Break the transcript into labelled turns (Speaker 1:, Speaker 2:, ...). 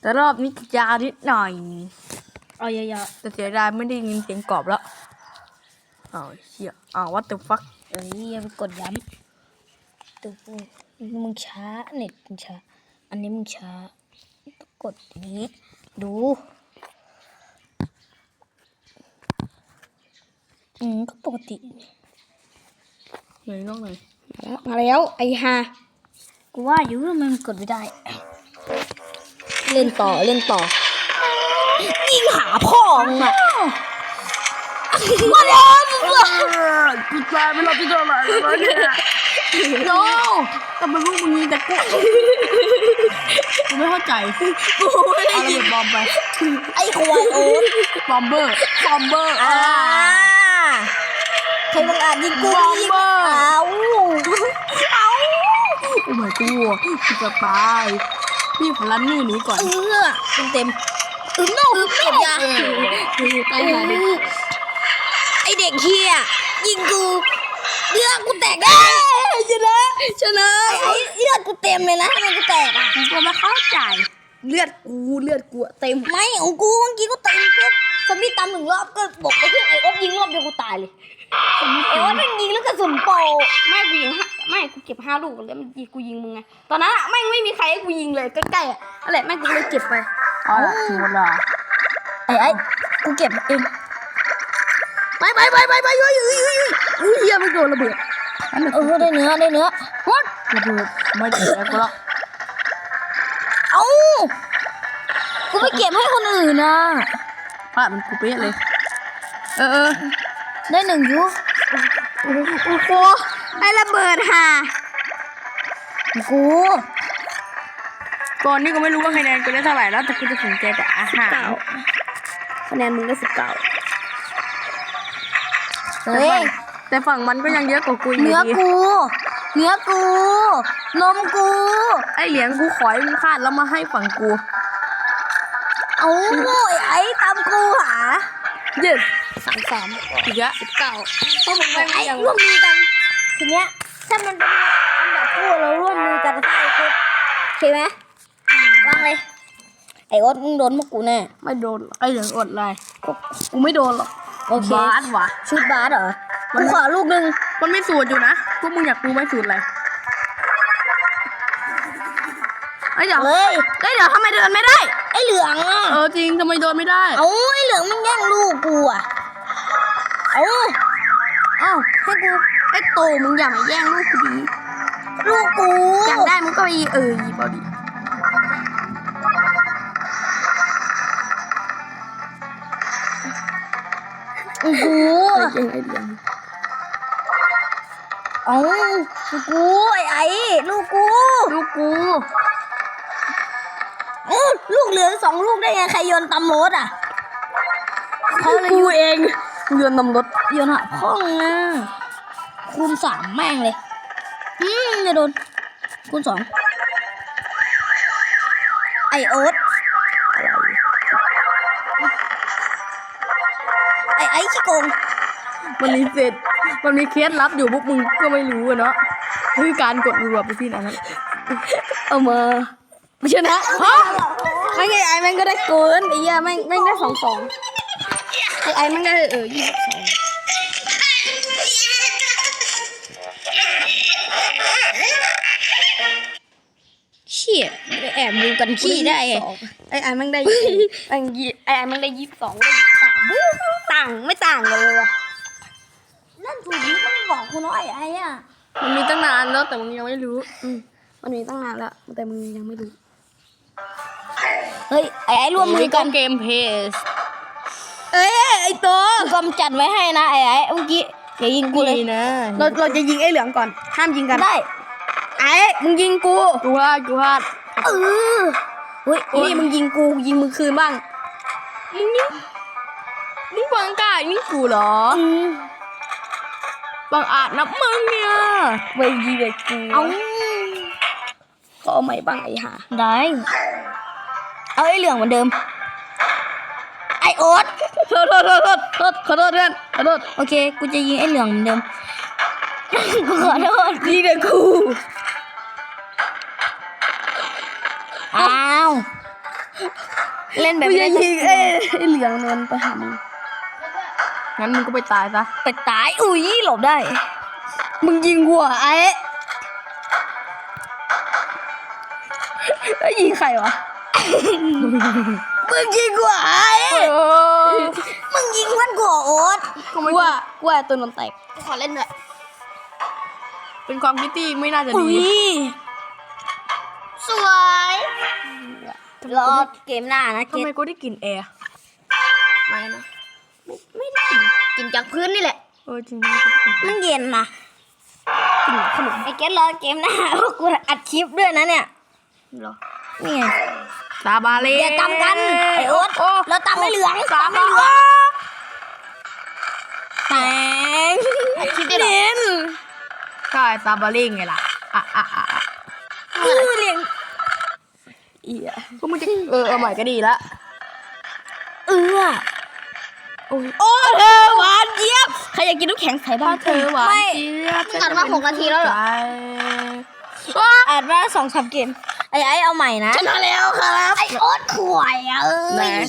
Speaker 1: แต่รอบนี้ยาวนิดหน่อย
Speaker 2: เอายาว
Speaker 1: แต่เสียดายไม่ได้ยินเสียงกรอบแล้วอ้าวเชี่ยอ้าว what the fuck
Speaker 2: ๆเอ้ยอย่าไปกดย้ำตัวกูมึงช้าเน็ตมึงช้า อันนี้มึงช้า กดอย่างนี้ ดูอืมก็ปกติ
Speaker 1: ไหนน้องไหน
Speaker 2: มาแล้วไอ้ฮากูว่าอยู่ว่ามันกดไม่ได้ เล่นต่อเล่นต่อยิงหาพ่อมึงอะมาแล้วมึงอะ
Speaker 1: กูตายไม่รอบที่เท่าไหร่แล้วเนี่ยโนแต่มันลูกมึงยิงแต่กูกูไม่เข้าใจ
Speaker 2: กูไม่ได้
Speaker 1: เอาระ
Speaker 2: ยิ
Speaker 1: เบิ
Speaker 2: ง
Speaker 1: ดบอมไป
Speaker 2: ไอ้ควายโอ๊ต
Speaker 1: บอมเบอร์บอมเบอร์
Speaker 2: อ่า
Speaker 1: อ่า
Speaker 2: ใครบังอาจยิงกู
Speaker 1: บอม
Speaker 2: ยิง
Speaker 1: เบอร์
Speaker 2: เอาเอา
Speaker 1: โอ้ my god กูจะตาย พี่ขอรันนี่หนีก่อน
Speaker 2: เออเต็มเต็มๆอึ้มโน่อึ้มเก็บยา
Speaker 1: เออไปหาดิ
Speaker 2: ไอเด็กเฮียยิงกูเลือดกูแตกได้ชนะชนะไอ้เลือดกูเต็มเลยนะทำไมกูแตกอะ
Speaker 1: กูก็ไม่เข้าใจ เลือดกูเลือดกูเต็ม
Speaker 2: ไม่ของกูเมื่อกี้กูเต็มปุ๊บซอมบี้ตามหนึ่งรอบก็บอกไปที่ไอ้อ๊อยิงรอบเดียวกูตายเลยไอ้อ๊อฟมันยิง ระสุนโป
Speaker 3: ไม่กูยิงห้าไม่กูเก็บห้าลูกแล้วมันยิงกูยิงมึงไงตอนนั้นอะแม่งไม่มีใครให้กูยิงเลยใกล้ๆอะนั่นแหละแม่งกูเลยเก็บไป
Speaker 1: เอาละถึงเวลา
Speaker 2: ไอ้ไอ้กูเก็บเอง
Speaker 1: ไปไปไปไปไปเฮ้ยเฮ้ยเฮ้ยเฮ้ยเฮียไม่โดนระเบิดอันนั้น
Speaker 2: เออได้เนื้อได้เนื้อ
Speaker 1: วัดระเบิดไม่ได้แล้วกูละ
Speaker 2: เอ้ากูไปเก็บให้คนอื่นนะ
Speaker 1: พลาดมันกูเป๊ะเลยเออเออ
Speaker 2: ได้หนึ่งยู
Speaker 3: โอ้โหไอ้ระเบิดห่า
Speaker 2: กู
Speaker 1: ก่อนนี้ก็ไม่รู้ว่าคะแนนกูได้เท่าไหร่แล้วแต่กูจะสนใจแต่อาหาร
Speaker 3: เก้าคะแนนมึงได้สิบเก้า
Speaker 2: เฮ้ย
Speaker 1: แต่ฝั่งมันก็ยังเยอะกว่ากูอยู่
Speaker 2: เนื้อ
Speaker 1: ดี
Speaker 2: กู เนื้อกู นมกู
Speaker 1: ไอเหรียญกูขอยมึงพลาดแล้วมาให้ฝั่งกู
Speaker 2: เอาไอ้ไอ้ตามกูหา
Speaker 1: เย็ด
Speaker 3: สามสาม
Speaker 1: อีกแล้ว
Speaker 3: สิบเก้าเพราะมึงแม่ง
Speaker 2: ไอ้
Speaker 3: ยัง
Speaker 2: ร่วมมือกัน ทีเนี้ยถ้ามันเป็นอันดับคู่เราร่วมมือกันใช่ปุ๊บโอเคไหมวางเลย ไอ้โอ๊ตมึงโดนพวกกูแน่
Speaker 1: ไม่โดนหรอกไอเหรียญอดเลยกูไม่โดนหรอก
Speaker 2: โอเค
Speaker 1: บาสว่ะ
Speaker 2: ชุดบาสเหรอกูขอลูกหนึ่ง
Speaker 1: มันไม่สูตรอยู่นะพวกมึงอยากรู้ไหมสูตรอะไรไอยเดี๋ยว
Speaker 2: เฮ้ย
Speaker 1: เอ้ยเดี๋ยวทำไมเดินไม่ได้
Speaker 2: ไอ้เหลืองอะ
Speaker 1: เออจริงทำไมเดินไม่ได้
Speaker 2: เอาไอ้เหลืองมันแย่งลูกกูอะ เอา
Speaker 1: อ้าว
Speaker 2: ให้กู
Speaker 1: ไอโตมึงอย่ามาแย่งลูกกูดี
Speaker 2: ลูกกู
Speaker 1: อยากได้มึงก็ไปเออหยิบเอาดิ
Speaker 2: โอ้โห
Speaker 1: เออเก่งไอเหรียญ
Speaker 2: เอาลูกกูไอ้ไอ้ลูกกู
Speaker 1: ลูกกู
Speaker 2: โอ้ลูกเหลือสองลูกได้ไงใครโยนตำรถอะเขาเลย
Speaker 1: กูเอง กูโยนนำรถ
Speaker 2: โยนหะพ่องอะคูณสามแม่งเลยอืมจะโดนคูณสองไอโอ๊ตไอไอขี้โกง
Speaker 1: มันมีเสร็จมันมีเคสลับอยู่พวกมึงก็ไม่รู้อะเนาะคือการกดรัวไปที่นั้น
Speaker 2: เอามา
Speaker 1: ไม่ชนะฮะ
Speaker 3: ไม่ไงไอแม่งก็ได้เกินไอ้เหี้ยแม่งแม่งได้สองสอง ไอ้ไอ้แม่งได้เออยี่สิบสอง
Speaker 2: เชี่ยแอบดูกันขี้ได้ไง
Speaker 3: ไอ้ไอ้แม่งได้ยี่แม่งยี่ไอ้ไอ้แม่งได้ยี่สิบสองได้ยี่สิบสามต่างไม่ต่างกันเลยวะ
Speaker 2: นั่นถูกนี่ต้องบอกคุณน้อยไอ้อะ
Speaker 1: มันมีตั้งนานแล้วแต่มึงยังไม่รู้
Speaker 3: อืมมันมีตั้งนานแล้วแต่มึงยังไม่รู้
Speaker 2: เฮ้ยไอ้ไอ้ร่วมมือกัน
Speaker 1: เกมเพส
Speaker 2: เอ้ยไอ้ตัวกำจัดไว้ให้นะไอ้ไอ้เมื่อกี้อย่ายิงกูเลย
Speaker 1: ดีนะ
Speaker 3: เราเราจะยิงไอ้เหลืองก่อน ห้ามยิงกัน
Speaker 2: ได้
Speaker 3: ไอ้มึงยิงกู
Speaker 1: กูพลาดกูพลาด
Speaker 2: เออเฮ้ย
Speaker 3: นี่มึงยิงกูยิงมึงคืนบ้าง
Speaker 1: มึงนี่มึงบังกล้านี่กูเหรอ
Speaker 2: อืม
Speaker 1: บังอาจนับมึงเนี่ย
Speaker 2: ไปยิงเลยกู
Speaker 3: เอาขอเอาใหม่บ้างไอ้ห่า
Speaker 2: ได้ เอาไอ้เหลืองเหมือนเดิมไอ โอ๊ต
Speaker 1: โทษโทษโทษโทษโทษขอโทษเพื่อนขอโทษ
Speaker 2: โอเค กูจะยิงไอ้เหลืองเหมือนเดิมกูขอโทษ
Speaker 1: ยิงแต่กู
Speaker 2: อ้าวเล่นแบบ
Speaker 1: กู
Speaker 2: ไม่
Speaker 1: จะ
Speaker 2: ได้
Speaker 1: ยิงเอ้ยไอ้เหลืองนนไปหามึงงั้นมึงก็ไปตายซะ
Speaker 2: ไปตายอุ้ยหลบได้
Speaker 1: มึงยิงกูเหรอไอ้ไอ้ยยิงใครวะ มึงยิงกูเหรอไอ้
Speaker 2: มึงยิงเพื่อนกูเหรอโอ๊ต
Speaker 1: กูว่ากูว่าตัวนนแตก
Speaker 3: ขอเล่นด้วย
Speaker 1: เป็นความคิดที่ไม่น่าจะ
Speaker 2: อุ้
Speaker 1: ดี
Speaker 2: ย
Speaker 3: สวย
Speaker 2: รอเกมหน้านะ
Speaker 1: ทำ
Speaker 2: เก
Speaker 1: ไม
Speaker 2: ม
Speaker 1: กูได้กลิ่นแอร์
Speaker 3: ไม่นะไม่ไม่ได้กินกินจากพื้นนี่แหละ
Speaker 1: เออจริงๆกูได้กลิ่น
Speaker 2: มันเย็นนะไอ้เกมรอเกมหน้าพวกกูอัดคลิปด้วยนะเนี่ย
Speaker 3: เหรอ
Speaker 2: นี่ไง
Speaker 1: ตาบาเล่
Speaker 2: อย่าตำกันไอ้โอ๊ตเราตำไม่เหลือง
Speaker 1: ตา
Speaker 2: ตำไม่
Speaker 1: บา
Speaker 2: เหลืองแตง
Speaker 3: คิดได้เหรอ
Speaker 2: เล่น
Speaker 1: ใช่ตาบาเล่ไงล่ะอะอะอะอะ
Speaker 2: อือเลี้ยง
Speaker 1: อีอะก็มึงจะเออเอาใหม่ก็ดีละ
Speaker 2: เออ
Speaker 1: โอ้ย
Speaker 2: โอ้เธอหวานเจี๊ยบใครอยากกินน้ำแข็งใส่บ้าง
Speaker 1: เธอหวาน
Speaker 2: ไม่
Speaker 1: เจี๊ยบ
Speaker 3: ตัดมาหกนาทีแล้วเหรอ
Speaker 2: อ่านว่าสองสามเกม ไอ้ไอ้เอาใหม่นะ
Speaker 1: ชนะแล้วครับ
Speaker 2: ไอ้โอ๊ตข่วยอะเอ้
Speaker 1: ไหน
Speaker 2: ย